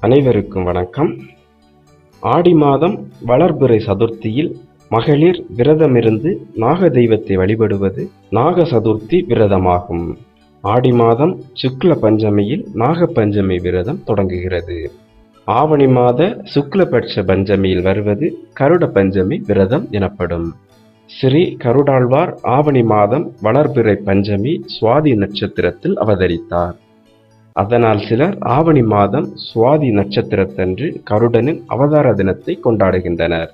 அனைவருக்கும் வணக்கம். ஆடி மாதம் வளர்பிறை சதுர்த்தியில் மகளிர் விரதமிருந்து நாக தெய்வத்தை வழிபடுவது நாக சதுர்த்தி விரதமாகும். ஆடி மாதம் சுக்ல பஞ்சமியில் நாக பஞ்சமி விரதம் தொடங்குகிறது. ஆவணி மாத சுக்லபட்ச பஞ்சமியில் வருவது கருட பஞ்சமி விரதம் எனப்படும். ஸ்ரீ கருடாழ்வார் ஆவணி மாதம் வளர்பிறை பஞ்சமி சுவாதி நட்சத்திரத்தில் அவதரித்தார். அதனால் சிலர் ஆவணி மாதம் சுவாதி நட்சத்திரத்தன்று கருடனின் அவதார தினத்தை கொண்டாடுகின்றனர்.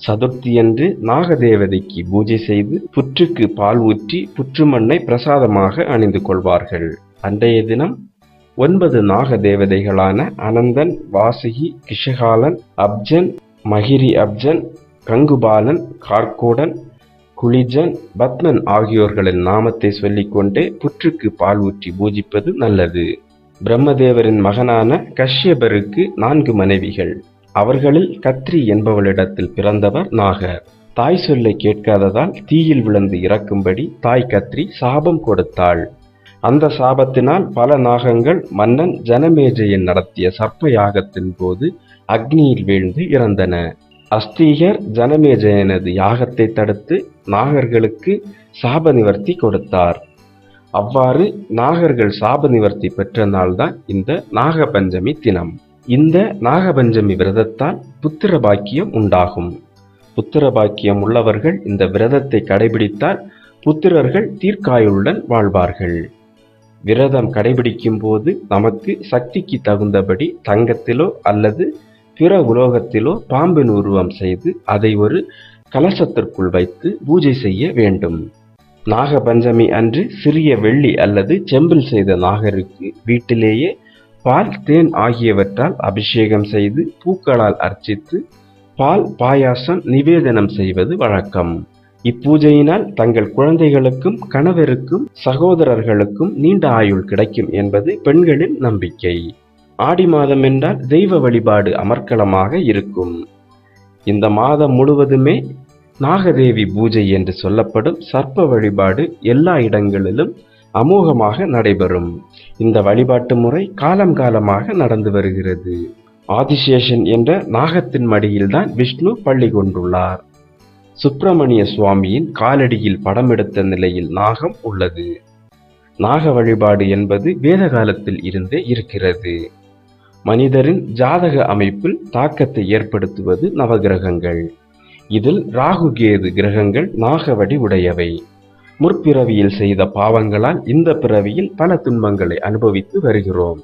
சதுர்த்தியன்று நாகதேவதைக்கு பூஜை செய்து புற்றுக்கு பால் ஊற்றி புற்று மண்ணை பிரசாதமாக அணிந்து கொள்வார்கள். அன்றைய தினம் ஒன்பது நாக தேவதைகளான அனந்தன் வாசுகி கிஷகாலன் அப்ஜன் மகிரி அப்ஜன் கங்குபாலன் கார்கோடன் குளிஜன் பத்மன் ஆகியோர்களின் நாமத்தை சொல்லிக்கொண்டே புற்றுக்கு பால் ஊற்றி பூஜிப்பது நல்லது. பிரம்மதேவரின் மகனான கஷ்யபருக்கு நான்கு மனைவிகள். அவர்களில் கத்ரி என்பவளிடத்தில் பிறந்தவர் நாகர். தாய் சொல்லை கேட்காததால் தீயில் விழுந்து இறக்கும்படி தாய் கத்ரி சாபம் கொடுத்தாள். அந்த சாபத்தினால் பல நாகங்கள் மன்னன் ஜனமேஜையன் நடத்திய சர்ப்ப யாகத்தின் போது அக்னியில் வீழ்ந்து இறந்தன. அஸ்தீகர் ஜனமேஜயனது யாகத்தை தடுத்து நாகர்களுக்கு சாப நிவர்த்தி கொடுத்தார். அவ்வாறு நாகர்கள் சாப நிவர்த்தி பெற்ற நாள்தான் இந்த நாகபஞ்சமி தினம். இந்த நாகபஞ்சமி விரதத்தால் புத்திர பாக்கியம் உண்டாகும். புத்திர பாக்கியம் உள்ளவர்கள் இந்த விரதத்தை கடைபிடித்தால் புத்திரர்கள் தீர்க்காயுளுடன் வாழ்வார்கள். விரதம் கடைபிடிக்கும் போது நமக்கு சக்திக்கு தகுந்தபடி தங்கத்திலோ அல்லது பிற உலோகத்திலோ பாம்பின் உருவம் செய்து அதை ஒரு கலசத்திற்குள் வைத்து பூஜை செய்ய வேண்டும். நாக பஞ்சமி அன்று சிறிய வெள்ளி அல்லது செம்பில் செய்த நாகருக்கு வீட்டிலேயே பால் தேன் ஆகியவற்றால் அபிஷேகம் செய்து பூக்களால் அர்ச்சித்து பால் பாயாசம் நிவேதனம் செய்வது வழக்கம். இப்பூஜையினால் தங்கள் குழந்தைகளுக்கும் கணவருக்கும் சகோதரர்களுக்கும் நீண்ட ஆயுள் கிடைக்கும் என்பது பெண்களின் நம்பிக்கை. ஆடி மாதம் என்றால் தெய்வ வழிபாடு அமர்க்களமாக இருக்கும். இந்த மாதம் முழுவதுமே நாகதேவி பூஜை என்று சொல்லப்படும் சர்ப்ப வழிபாடு எல்லா இடங்களிலும் அமோகமாக நடைபெறும். இந்த வழிபாட்டு முறை காலம் காலமாக நடந்து வருகிறது. ஆதிசேஷன் என்ற நாகத்தின் மடியில்தான் விஷ்ணு பள்ளி கொண்டுள்ளார். சுப்பிரமணிய சுவாமியின் காலடியில் படம் எடுத்த நிலையில் நாகம் உள்ளது. நாக வழிபாடு என்பது வேத காலத்தில் இருந்தே இருக்கிறது. மனிதரின் ஜாதக அமைப்பில் தாக்கத்தை ஏற்படுத்துவது நவகிரகங்கள். இதில் ராகு கேது கிரகங்கள் நாகவடி உடையவை. முற்பிறவியில் செய்த பாவங்களால் இந்த பிறவியில் பல துன்பங்களை அனுபவித்து வருகிறோம்.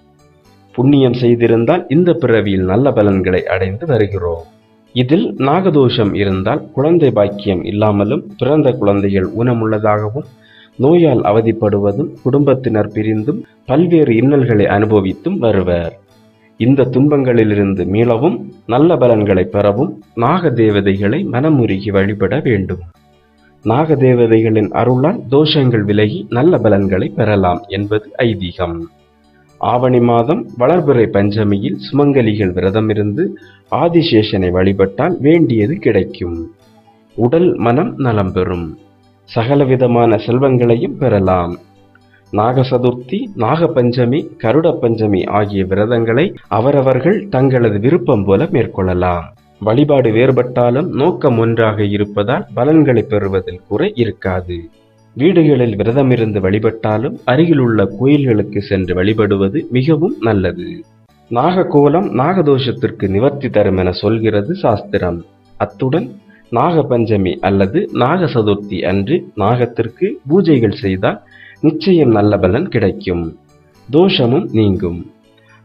புண்ணியம் செய்திருந்தால் இந்த பிறவியில் நல்ல பலன்களை அடைந்து வருகிறோம். இதில் நாகதோஷம் இருந்தால் குழந்தை பாக்கியம் இல்லாமலும் பிறந்த குழந்தைகள் ஊனமுள்ளதாகவும் நோயால் அவதிப்படுவதும் குடும்பத்தினர் பிரிந்தும் பல்வேறு இன்னல்களை அனுபவித்தும் வருவர். இந்த துன்பங்களிலிருந்து மீளவும் நல்ல பலன்களை பெறவும் நாக தேவதைகளை மனமுருகி வழிபட வேண்டும். நாக தேவதைகளின் அருளால் தோஷங்கள் விலகி நல்ல பலன்களை பெறலாம் என்பது ஐதீகம். ஆவணி மாதம் வளர்பிறை பஞ்சமியில் சுமங்கலிகள் விரதமிருந்து ஆதிசேஷனை வழிபட்டால் வேண்டியது கிடைக்கும். உடல் மனம் நலம் பெறும். சகலவிதமான செல்வங்களையும் பெறலாம். நாக சதுர்த்தி நாக பஞ்சமி கருட பஞ்சமி ஆகிய விரதங்களை அவரவர்கள் தங்களது விருப்பம் போல மேற்கொள்ளலாம். வழிபாடு வேறுபட்டாலும் நோக்கம் ஒன்றாக இருப்பதால் பலன்களை பெறுவதில் குறை இருக்காது. வீடுகளில் விரதமிருந்து வழிபட்டாலும் அருகிலுள்ள கோயில்களுக்கு சென்று வழிபடுவது மிகவும் நல்லது. நாககோலம் நாகதோஷத்திற்கு நிவர்த்தி தரும் என சொல்கிறது சாஸ்திரம். அத்துடன் நாகபஞ்சமி அல்லது நாக சதுர்த்தி அன்று நாகத்திற்கு பூஜைகள் செய்தால் நிச்சயம் நல்ல பலன் கிடைக்கும். தோஷமும் நீங்கும்.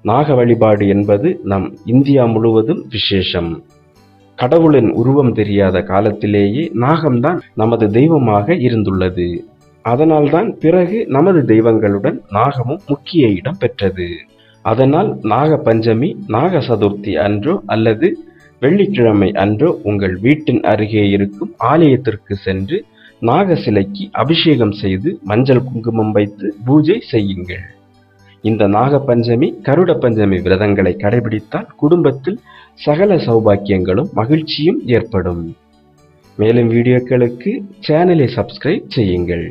நாக வழிபாடு என்பது நம் இந்தியா முழுவதும் விசேஷம். கடவுளின் உருவம் தெரியாத காலத்திலேயே நாகம்தான் நமது தெய்வமாக இருந்துள்ளது. அதனால்தான் பிறகு நமது தெய்வங்களுடன் நாகமும் முக்கிய இடம் பெற்றது. அதனால் நாக பஞ்சமி நாக சதுர்த்தி அன்றோ அல்லது வெள்ளிக்கிழமை அன்றோ உங்கள் வீட்டின் அருகே இருக்கும் ஆலயத்திற்கு சென்று நாக சிலைக்கு அபிஷேகம் செய்து மஞ்சள் குங்குமம் வைத்து பூஜை செய்யுங்கள். இந்த நாக பஞ்சமி கருட பஞ்சமி விரதங்களை கடைபிடித்தால் குடும்பத்தில் சகல சௌபாக்கியங்களும் மகிழ்ச்சியும் ஏற்படும். மேலும் வீடியோக்களுக்கு சேனலை சப்ஸ்கிரைப் செய்யுங்கள்.